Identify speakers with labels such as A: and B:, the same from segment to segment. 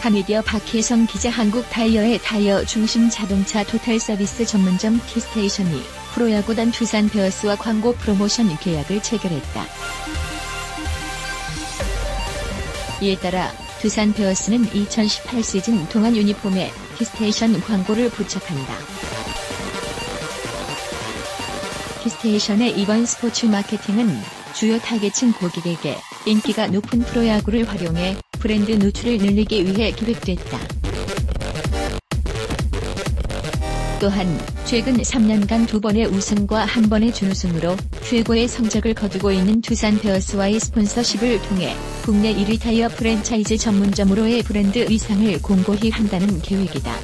A: 카미디어 박혜성 기자 한국 타이어의 타이어 중심 자동차 토탈 서비스 전문점 키스테이션이 프로야구단 두산 베어스와 광고 프로모션 계약을 체결했다. 이에 따라 두산 베어스는 2018 시즌 동안 유니폼에 키스테이션 광고를 부착한다. 키스테이션의 이번 스포츠 마케팅은 주요 타겟층 고객에게 인기가 높은 프로야구를 활용해 브랜드 노출을 늘리기 위해 기획됐다. 또한 최근 3년간 두 번의 우승과 한 번의 준우승으로 최고의 성적을 거두고 있는 두산 베어스와의 스폰서십을 통해 국내 1위 타이어 프랜차이즈 전문점으로의 브랜드 위상을 공고히 한다는 계획이다.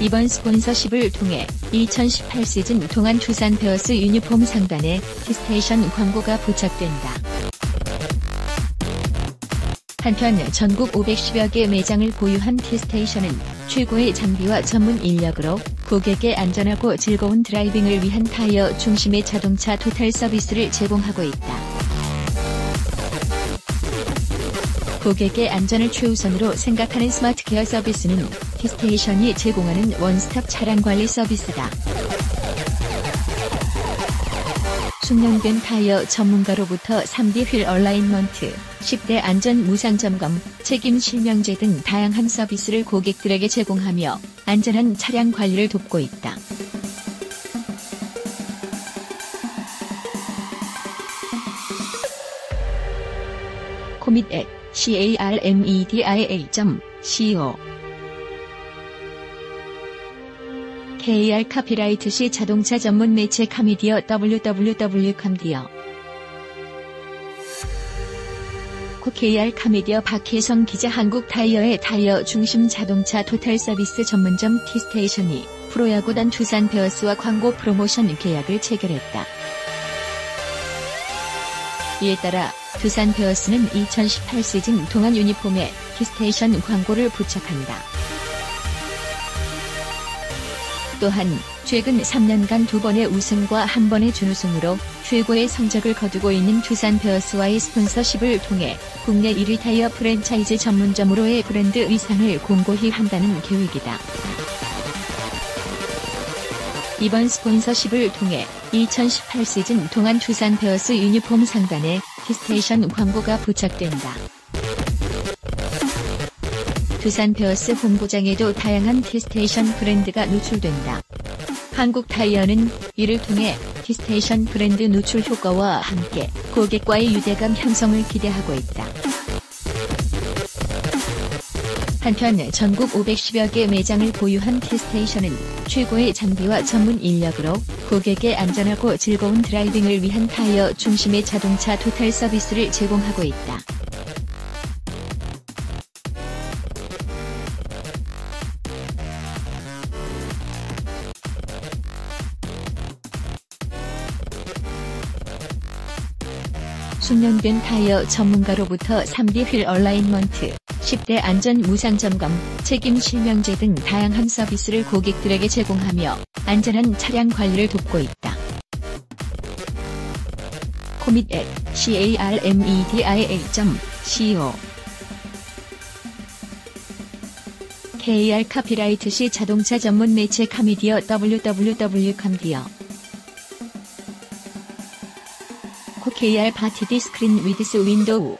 A: 이번 스폰서십을 통해 2018 시즌 동안 두산 베어스 유니폼 상단에 키스테이션 광고가 부착된다. 한편 전국 510여 개 매장을 보유한 키스테이션은 최고의 장비와 전문 인력으로 고객의 안전하고 즐거운 드라이빙을 위한 타이어 중심의 자동차 토탈 서비스를 제공하고 있다. 고객의 안전을 최우선으로 생각하는 스마트 케어 서비스는 키스테이션이 제공하는 원스톱 차량 관리 서비스다. 숙련된 타이어 전문가로부터 3D 휠 얼라인먼트, 10대 안전 무상 점검, 책임 실명제 등 다양한 서비스를 고객들에게 제공하며 안전한 차량 관리를 돕고 있다. 코밋 앱 carmedia.co KR 카피라이트 시 자동차 전문 매체 카미디어 www.cam디어 코 KR 카미디어 박혜성 기자 한국 타이어의 타이어 중심 자동차 토탈 서비스 전문점 키스테이션이 프로야구단 두산 베어스와 광고 프로모션 계약을 체결했다. 이에 따라 두산 베어스는 2018 시즌 동안 유니폼에 키스테이션 광고를 부착한다. 또한 최근 3년간 두 번의 우승과 한 번의 준우승으로 최고의 성적을 거두고 있는 두산 베어스와의 스폰서십을 통해 국내 1위 타이어 프랜차이즈 전문점으로의 브랜드 위상을 공고히 한다는 계획이다. 이번 스폰서십을 통해 2018 시즌 동안 두산 베어스 유니폼 상단에 키스테이션 광고가 부착된다. 두산 베어스 홍보장에도 다양한 키스테이션 브랜드가 노출된다. 한국 타이어는 이를 통해 키스테이션 브랜드 노출 효과와 함께 고객과의 유대감 형성을 기대하고 있다. 한편 전국 510여 개 매장을 보유한 키스테이션은 최고의 장비와 전문 인력으로 고객의 안전하고 즐거운 드라이빙을 위한 타이어 중심의 자동차 토탈 서비스를 제공하고 있다. 숙련된 타이어 전문가로부터 3D 휠 얼라인먼트, 10대 안전 무상 점검, 책임 실명제 등 다양한 서비스를 고객들에게 제공하며 안전한 차량 관리를 돕고 있다. 코밋 앱 carmedia.co KR 카피라이트 시 자동차 전문 매체 카미디어 www.cam디어 KR 바티디 스크린 위드스 윈도우